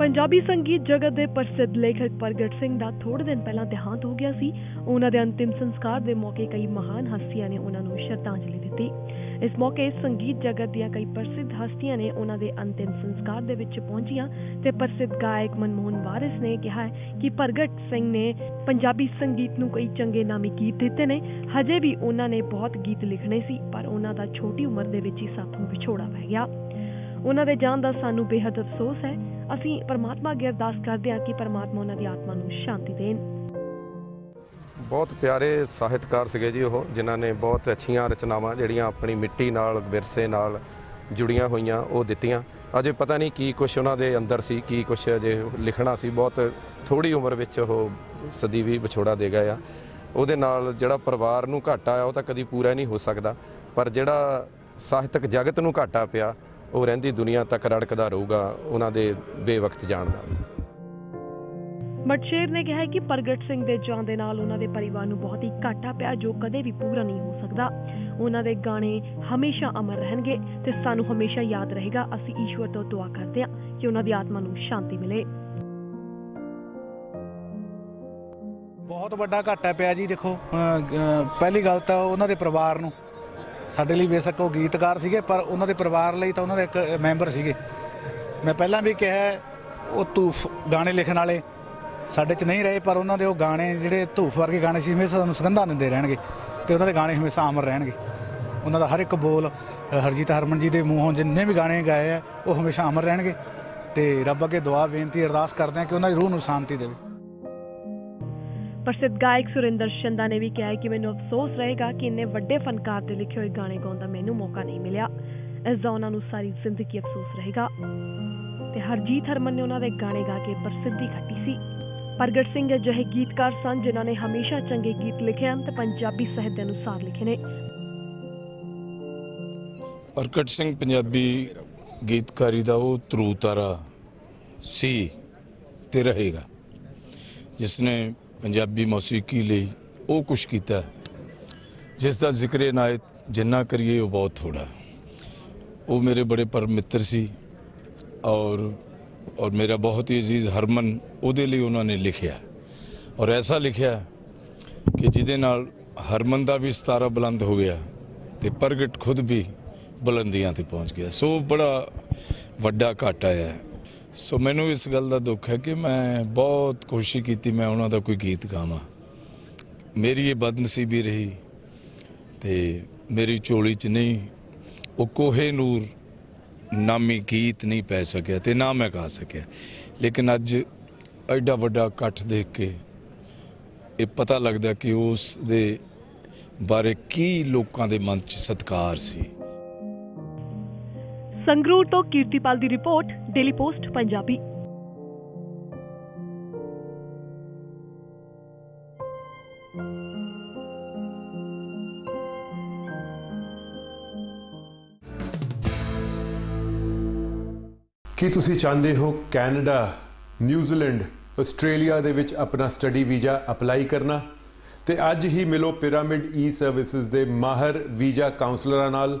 ਪੰਜਾਬੀ ਸੰਗੀਤ ਜਗਤ ਦੇ ਪ੍ਰਸਿੱਧ ਲੇਖਕ ਪ੍ਰਗਟ ਸਿੰਘ ਦਾ ਥੋੜੇ ਦਿਨ ਪਹਿਲਾਂ ਦੇਹਾਂਤ ਹੋ ਗਿਆ ਸੀ। ਉਹਨਾਂ ਦੇ ਅੰਤਿਮ ਸੰਸਕਾਰ ਦੇ ਮੌਕੇ ਕਈ ਮਹਾਨ ਹਸਤੀਆਂ ਨੇ ਉਹਨਾਂ ਨੂੰ ਸ਼ਰਧਾਂਜਲੀ ਦਿੱਤੀ। ਇਸ ਮੌਕੇ ਸੰਗੀਤ ਜਗਤ ਦੀਆਂ ਕਈ ਪ੍ਰਸਿੱਧ ਹਸਤੀਆਂ ਨੇ ਉਹਨਾਂ ਦੇ ਅੰਤਿਮ ਸੰਸਕਾਰ ਦੇ ਵਿੱਚ ਪਹੁੰਚੀਆਂ ਤੇ ਪ੍ਰਸਿੱਧ ਗਾਇਕ ਮਨਮੋਹਨ ਵਾਰਿਸ ਨੇ ਕਿਹਾ ਕਿ ਪ੍ਰਗਟ ਸਿੰਘ ਨੇ ਪੰਜਾਬੀ ਸੰਗੀਤ ਨੂੰ ਕਈ ਚੰਗੇ ਨਾਮੀ ਗੀਤ ਦਿੱਤੇ ਨੇ। ਹਜੇ ਵੀ ਉਹਨਾਂ ਨੇ ਬਹੁਤ ਗੀਤ ਲਿਖਣੇ ਸੀ, ਪਰ ਉਹਨਾਂ ਦਾ ਛੋਟੀ ਉਮਰ ਦੇ ਵਿੱਚ ਹੀ ਸਾਥੋਂ ਵਿਛੋੜਾ ਪੈ ਗਿਆ। ਉਹਨਾਂ ਦੇ ਜਾਣ ਦਾ ਸਾਨੂੰ ਬੇਹੱਦ ਅਫਸੋਸ ਹੈ। ਅਸੀਂ ਪਰਮਾਤਮਾ ਅੱਗੇ ਅਰਦਾਸ ਕਰਦੇ ਹਾਂ ਕਿ ਪਰਮਾਤਮਾ ਉਹਨਾਂ ਦੀ ਆਤਮਾ ਨੂੰ ਸ਼ਾਂਤੀ ਦੇਣ। ਬਹੁਤ ਪਿਆਰੇ ਸਾਹਿਤਕਾਰ ਸੀਗੇ ਜੀ ਉਹ, ਜਿਨ੍ਹਾਂ ਨੇ ਬਹੁਤ ਅੱਛੀਆਂ ਰਚਨਾਵਾਂ ਜਿਹੜੀਆਂ ਆਪਣੀ ਮਿੱਟੀ ਨਾਲ, ਵਿਰਸੇ ਨਾਲ ਜੁੜੀਆਂ ਹੋਈਆਂ, ਉਹ ਦਿੱਤੀਆਂ। ਅਜੇ ਪਤਾ ਨਹੀਂ ਕੀ ਕੁਝ ਉਹਨਾਂ ਦੇ ਅੰਦਰ ਸੀ, ਕੀ ਕੁਝ ਅਜੇ ਲਿਖਣਾ ਸੀ। ਬਹੁਤ ਥੋੜੀ ਉਮਰ ਵਿੱਚ ਉਹ ਸਦੀਵੀ ਵਿਛੋੜਾ ਦੇ ਗਏ ਆ। ਉਹਦੇ ਨਾਲ ਜਿਹੜਾ ਪਰਿਵਾਰ ਨੂੰ ਘਾਟਾ ਆ, ਉਹ ਤਾਂ ਕਦੀ ਪੂਰਾ ਨਹੀਂ ਹੋ ਸਕਦਾ। ਪਰ ਜਿਹੜਾ ਸਾਹਿਤਕ ਜਗਤ ਨੂੰ ਘਾਟਾ ਪਿਆ ਉਹ ਰਹਿੰਦੀ ਦੁਨੀਆ ਤੱਕ ਰੜਕਦਾ ਰਹੂਗਾ ਉਹਨਾਂ ਦੇ ਬੇਵਕਤ ਜਾਣ ਨਾਲ ਮਟਸ਼ੇਰ ਨੇ ਕਿਹਾ ਕਿ ਪ੍ਰਗਟ ਸਿੰਘ ਦੇ ਜਾਣ ਦੇ ਨਾਲ ਉਹਨਾਂ ਦੇ ਪਰਿਵਾਰ ਨੂੰ ਬਹੁਤ ਹੀ ਘਾਟਾ ਪਿਆ ਜੋ ਕਦੇ ਵੀ ਪੂਰਾ ਨਹੀਂ ਹੋ ਸਕਦਾ। ਉਹਨਾਂ ਦੇ ਗਾਣੇ ਹਮੇਸ਼ਾ ਅਮਰ ਰਹਿਣਗੇ ਤੇ ਸਾਨੂੰ ਹਮੇਸ਼ਾ ਯਾਦ ਰਹੇਗਾ। ਅਸੀਂ ਈਸ਼ਵਰ ਤੋਂ ਦੁਆ ਕਰਦੇ ਹਾਂ ਕਿ ਉਹਨਾਂ ਦੀ ਆਤਮਾ ਨੂੰ ਸ਼ਾਂਤੀ ਮਿਲੇ। ਬਹੁਤ ਵੱਡਾ ਘਾਟਾ ਪਿਆ ਜੀ ਦੇਖੋ ਪਹਿਲੀ ਗੱਲ ਤਾਂ ਉਹਨਾਂ ਦੇ ਪਰਿਵਾਰ ਨੂੰ ਸਾਡੇ ਲਈ ਬੇਸ਼ੱਕ ਉਹ ਗੀਤਕਾਰ ਸੀਗੇ, ਪਰ ਉਹਨਾਂ ਦੇ ਪਰਿਵਾਰ ਲਈ ਤਾਂ ਉਹਨਾਂ ਦੇ ਇੱਕ ਮੈਂਬਰ ਸੀਗੇ। ਮੈਂ ਪਹਿਲਾਂ ਵੀ ਕਿਹਾ ਉਹ ਧੂਫ ਗਾਣੇ ਲਿਖਣ ਵਾਲੇ ਸਾਡੇ 'ਚ ਨਹੀਂ ਰਹੇ, ਪਰ ਉਹਨਾਂ ਦੇ ਉਹ ਗਾਣੇ ਜਿਹੜੇ ਧੂਫ ਵਰਗੇ ਗਾਣੇ ਸੀ, ਹਮੇਸ਼ਾ ਸਾਨੂੰ ਸੁਗੰਧਾਂ ਦਿੰਦੇ ਰਹਿਣਗੇ ਤੇ ਉਹਨਾਂ ਦੇ ਗਾਣੇ ਹਮੇਸ਼ਾ ਅਮਰ ਰਹਿਣਗੇ। ਉਹਨਾਂ ਦਾ ਹਰ ਇੱਕ ਬੋਲ ਹਰਜੀਤ ਹਰਮਨ ਜੀ ਦੇ ਮੂੰਹੋਂ ਜਿੰਨੇ ਵੀ ਗਾਣੇ ਗਾਏ ਆ, ਉਹ ਹਮੇਸ਼ਾ ਅਮਰ ਰਹਿਣਗੇ ਤੇ ਰੱਬ ਅੱਗੇ ਦੁਆ, ਬੇਨਤੀ ਅਰਦਾਸ ਕਰਦੇ ਹਾਂ ਕਿ ਉਹਨਾਂ ਦੀ ਰੂਹ ਨੂੰ ਸ਼ਾਂਤੀ ਦੇਵੇ। ਪ੍ਰਸਿੱਧ ਗਾਇਕ ਸੁਰਿੰਦਰ ਸ਼ੰਦਾ ਨੇ ਵੀ ਕਿਹਾ ਕਿ ਮੈਨੂੰ ਅਫਸੋਸ ਰਹੇਗਾ ਕਿ ਇੰਨੇ ਵੱਡੇ ਫਨਕਾਰ ਦੇ ਲਿਖੇ ਹੋਏ ਗਾਣੇ ਗਾਉਣ ਦਾ ਮੈਨੂੰ ਮੌਕਾ ਨਹੀਂ ਮਿਲਿਆ। ਇਸ ਦਾ ਉਹਨਾਂ ਨੂੰ ਸਾਰੀ ਜ਼ਿੰਦਗੀ ਅਫਸੋਸ ਰਹੇਗਾ। ਤੇ ਹਰਜੀਤ ਹਰਮਨ ਨੇ ਉਹਨਾਂ ਦੇ ਗਾਣੇ ਗਾ ਕੇ ਪ੍ਰਸਿੱਧੀ ਖੱਟੀ ਸੀ। ਪ੍ਰਗਟ ਸਿੰਘ ਅਜਿਹੇ ਗੀਤਕਾਰ ਸਨ ਜਿਨ੍ਹਾਂ ਨੇ ਹਮੇਸ਼ਾ ਚੰਗੇ ਗੀਤ ਲਿਖੇ ਹਨ ਤੇ ਪੰਜਾਬੀ ਸਾਹਿਤ ਦੇ ਅਨੁਸਾਰ ਲਿਖੇ ਨੇ। ਪ੍ਰਗਟ ਸਿੰਘ ਪੰਜਾਬੀ ਗੀਤਕਾਰੀ ਦਾ ਉਹ ਧਰੂ ਤਾਰਾ ਸੀ ਤੇ ਰਹੇਗਾ, ਜਿਸ ਨੇ ਪੰਜਾਬੀ ਮੌਸੀਕੀ ਲਈ ਉਹ ਕੁਝ ਕੀਤਾ ਜਿਸ ਦਾ ਜ਼ਿਕਰ ਇਨਾਇਤ ਜਿੰਨਾ ਕਰੀਏ ਉਹ ਬਹੁਤ ਥੋੜਾ ਉਹ ਮੇਰੇ ਬੜੇ ਪਰਮ ਮਿੱਤਰ ਸੀ ਔਰ ਔਰ ਮੇਰਾ ਬਹੁਤ ਹੀ ਅਜ਼ੀਜ਼ ਹਰਮਨ ਉਹਦੇ ਲਈ ਉਹਨਾਂ ਨੇ ਲਿਖਿਆ ਔਰ ਐਸਾ ਲਿਖਿਆ ਕਿ ਜਿਹਦੇ ਨਾਲ ਹਰਮਨ ਦਾ ਵੀ ਸਤਾਰਾ ਬੁਲੰਦ ਹੋ ਗਿਆ ਤੇ ਪ੍ਰਗਟ ਖੁਦ ਵੀ ਬੁਲੰਦੀਆਂ ਤੇ ਪਹੁੰਚ ਗਿਆ। ਸੋ ਬੜਾ ਵੱਡਾ ਘਾਟਾ ਹੈ ਸੋ ਮੈਨੂੰ ਇਸ ਗੱਲ ਦਾ ਦੁੱਖ ਹੈ ਕਿ ਮੈਂ ਬਹੁਤ ਕੋਸ਼ਿਸ਼ ਕੀਤੀ ਮੈਂ ਉਹਨਾਂ ਦਾ ਕੋਈ ਗੀਤ ਗਾਵਾਂ। ਮੇਰੀ ਇਹ ਬਦਨਸੀਬੀ ਰਹੀ ਤੇ ਮੇਰੀ ਝੋਲੀ 'ਚ ਨਹੀਂ, ਉਹ ਕੋਹੇ ਨੂਰ ਨਾਮੀ ਗੀਤ ਨਹੀਂ ਪੈ ਸਕਿਆ ਤੇ ਨਾ ਮੈਂ ਗਾ ਸਕਿਆ। ਲੇਕਿਨ ਅੱਜ ਐਡਾ ਵੱਡਾ ਇਕੱਠ ਦੇਖ ਕੇ ਇਹ ਪਤਾ ਲੱਗਦਾ ਕਿ ਉਸ ਦੇ ਬਾਰੇ ਕੀ ਲੋਕਾਂ ਦੇ ਮਨ 'ਚ ਸਤਿਕਾਰ ਸੀ। ਸੰਗਰੂਰ ਤੋਂ ਕੀਰਤੀਪਾਲ ਦੀ ਰਿਪੋਰਟ ਡੇਲੀ ਪੋਸਟ ਪੰਜਾਬੀ। ਕੀ ਤੁਸੀਂ ਚਾਹੁੰਦੇ ਹੋ ਕੈਨੇਡਾ ਨਿਊਜ਼ੀਲੈਂਡ ਆਸਟ੍ਰੇਲੀਆ ਦੇ ਵਿੱਚ ਆਪਣਾ ਸਟੱਡੀ ਵੀਜ਼ਾ ਅਪਲਾਈ ਕਰਨਾ? ਤੇ ਅੱਜ ਹੀ ਮਿਲੋ ਪਿਰਾਮਿਡ ਈ ਸਰਵਿਸਿਜ਼ ਦੇ ਮਾਹਰ ਵੀਜ਼ਾ ਕਾਉਂਸਲਰਾਂ ਨਾਲ